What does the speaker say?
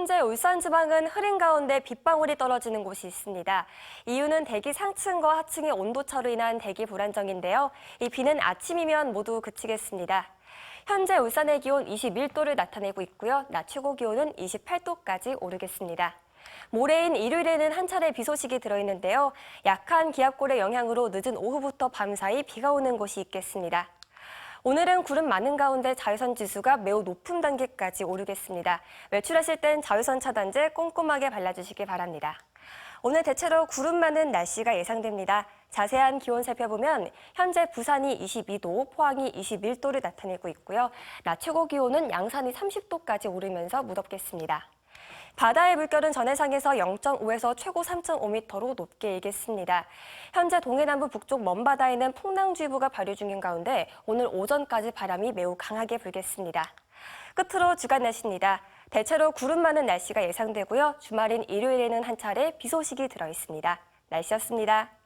현재 울산 지방은 흐린 가운데 빗방울이 떨어지는 곳이 있습니다. 이유는 대기 상층과 하층의 온도차로 인한 대기 불안정인데요. 이 비는 아침이면 모두 그치겠습니다. 현재 울산의 기온 21도를 나타내고 있고요. 낮 최고 기온은 28도까지 오르겠습니다. 모레인 일요일에는 한 차례 비 소식이 들어있는데요. 약한 기압골의 영향으로 늦은 오후부터 밤사이 비가 오는 곳이 있겠습니다. 오늘은 구름 많은 가운데 자외선 지수가 매우 높은 단계까지 오르겠습니다. 외출하실 땐 자외선 차단제 꼼꼼하게 발라주시기 바랍니다. 오늘 대체로 구름 많은 날씨가 예상됩니다. 자세한 기온 살펴보면 현재 부산이 22도, 포항이 21도를 나타내고 있고요. 낮 최고 기온은 양산이 30도까지 오르면서 무덥겠습니다. 바다의 물결은 전해상에서 0.5에서 최고 3.5m로 높게 일겠습니다. 현재 동해남부 북쪽 먼바다에는 풍랑주의보가 발효 중인 가운데 오늘 오전까지 바람이 매우 강하게 불겠습니다. 끝으로 주간 날씨입니다. 대체로 구름 많은 날씨가 예상되고요. 주말인 일요일에는 한 차례 비 소식이 들어 있습니다. 날씨였습니다.